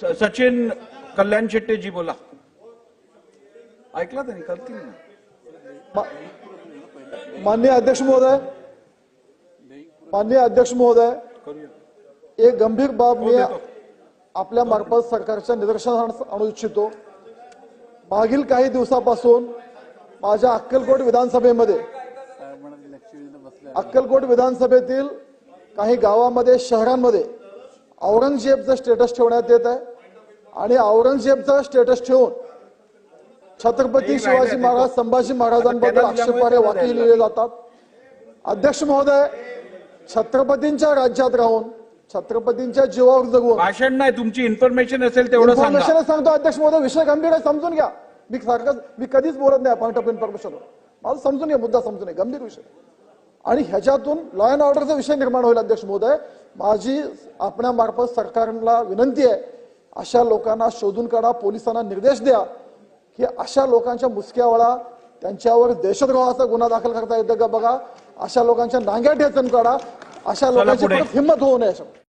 सचिन कल्याण शेट्टे जी बोला. ऐकला त्यांनी? करतील ना. माननीय अध्यक्ष महोदय माननीय अध्यक्ष महोदय एक गंभीर बाब हो, मी. आपल्या मार्फत सरकारच्या निदर्शनास आणू इच्छितो. मागील काही दिवसापासून माझ्या अक्कलकोट विधानसभेमध्ये अक्कलकोट विधानसभेतील काही गावामध्ये शहरांमध्ये औरंगजेबचं स्टेटस ठेवण्यात येत आहे. आणि औरंगजेबचं स्टेटस ठेवून छत्रपती शिवाजी महाराज संभाजी महाराजांबद्दल आक्षेपार्ह वाक्य लिहिले जातात. अध्यक्ष महोदय छत्रपतींच्या राज्यात राहून छत्रपतींच्या जीवावर जगून भाषण नाही तुमची इन्फॉर्मेशन असेल तेवढं इन्फॉर्मेशन सांगतो अध्यक्ष महोदय विषय गंभीर आहे समजून घ्या. मी सारखं मी कधीच बोलत नाही पॉईंट ऑफ इन्फॉर्मेशन मला समजून घ्या मुद्दा समजून घ्या गंभीर विषय. आणि ह्याच्यातून लॉ अँड ऑर्डरचा विषय निर्माण होईल अध्यक्ष महोदय. माझी आपणामार्फत सरकारला विनंती आहे अशा लोकांना शोधून काढा पोलिसांना निर्देश द्या की अशा लोकांच्या मुसक्यावळा त्यांच्यावर देशद्रोहाचा गुन्हा दाखल करता येतं का बघा. अशा लोकांच्या नांग्या ठेचून काढा. अशा लोकांची हिंमत होऊ नये.